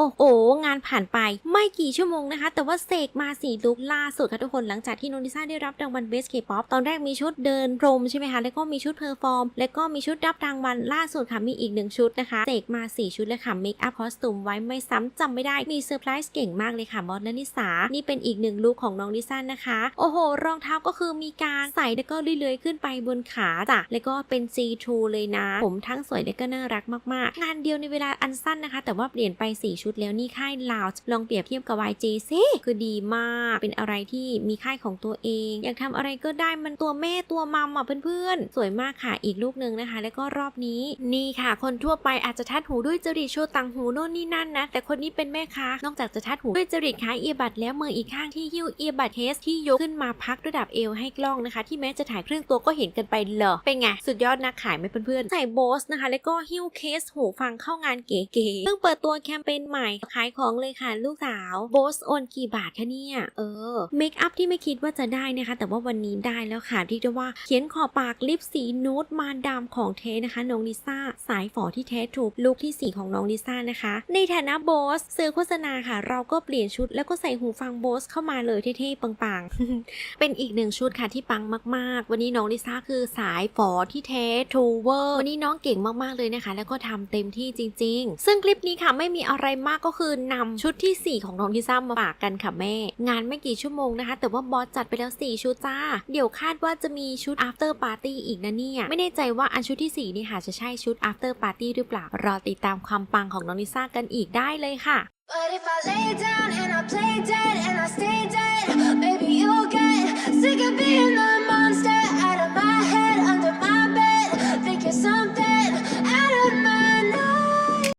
โอ้โห งานผ่านไปไม่กี่ชั่วโมงนะคะ แต่ว่าเสกมาสี่ลุกล่าสุดค่ะทุกคนหลังจากที่น้องลิซ่าได้รับรางวัล Best K-pop ตอนแรกมีชุดเดินพรมใช่ไหมคะ แล้วก็มีชุดเพอร์ฟอร์ม แล้วก็มีชุดรับรางวัลล่าสุดค่ะ มีอีกหนึ่งชุดนะคะ เสกมาสี่ชุดเลยค่ะ เมคอัพคอสตูมไว้ไม่ซ้ำจำไม่ได้ มีเซอร์ไพรส์เก่งมากเลยค่ะ มอสและนิสา นี่เป็นอีกหนึ่งลุคของน้องลิซ่านะคะ โอ้โห รองเท้าก็คือมีการใส่แล้วก็เลื่อยๆขึ้นไปบนขาจ้ะ แล้วก็เป็น C2 เลยนะ ผมทั้งสวยและก็น่ารักมากๆ งานเดียวในเวลาอันสั้นนะคะ แต่ว่าเปลี่ยนไป 4 ชุดแล้วนี่ค่ายลาวลองเปรียบเทียบกับ YG ซิคือดีมากเป็นอะไรที่มีค่ายของตัวเอง อยากทำอะไรก็ได้มันตัวแม่ตัวมัมอะเพื่อนๆ สวยมากค่ะอีกลูกหนึ่งนะคะ แล้วก็รอบนี้นี่ค่ะ คนทั่วไปอาจจะทัดหูด้วยจริตโชว์ต่างหูโน่นนี่นั่นนะ แต่คนนี้เป็นแม่ค้านอกจากจะทัดหูด้วยจริตขายเอียบัตแล้วมืออีกข้างที่หิ้วเอียบัตเคสที่ยกขึ้นมาพักระดับเอวให้กล้องนะคะ ที่แม้จะถ่ายครึ่งตัวก็เห็นกันไปเหรอเป็นไงสุดยอดนักขายไหมเพื่อนๆใส่โบสนะคะ แล้วก็หิ้วเคสหูฟังเข้างานเก๋ๆเพิ่งเปิดตัวแคมเปญใหม่ขายของเลยค่ะลูกสาวโบสโอนกี่บาทคะเนี่ย เออเมคอัพที่ไม่คิดว่าจะได้นะคะ แต่ว่าวันนี้ได้แล้วค่ะเรียกได้ว่าเขียนขอบปากลิปสีนูดมาดามของเทนะคะ น้องลิซ่า สายฝอที่แท้ถูกลุคที่ 4 ของน้องลิซ่านะคะ ในฐานะโบสซื้อโฆษณาค่ะ เราก็เปลี่ยนชุดแล้วก็ใส่หูฟังโบสเข้ามาเลยเท่ๆปังๆ เป็นอีกหนึ่งชุดค่ะที่ปังมากๆ วันนี้น้องลิซ่าคือสายฝอที่เททูเวอร์วันนี้น้องเก่งมากๆเลยนะคะ แล้วก็ทำเต็มที่จริง ๆ ซึ่งคลิปนี้ค่ะไม่มีอะไรมากก็คือนำชุดทีสี่ 4 ของน้องลิซ่ามาฝากกันค่ะแม่ งานไม่กี่ชั่วโมงนะคะ แต่ว่าบอสจัดไปแล้ว 4 ชุดจ้า เดี๋ยวคาดว่าจะมีชุด after party อีกนะเนี่ย ไม่แน่ใจว่าอันชุดที่ 4 นี่ค่ะจะใช่ชุด after party หรือเปล่า รอติดตามความปังของน้องลิซ่ากันอีกได้เลยค่ะ But if I lay down and I play dead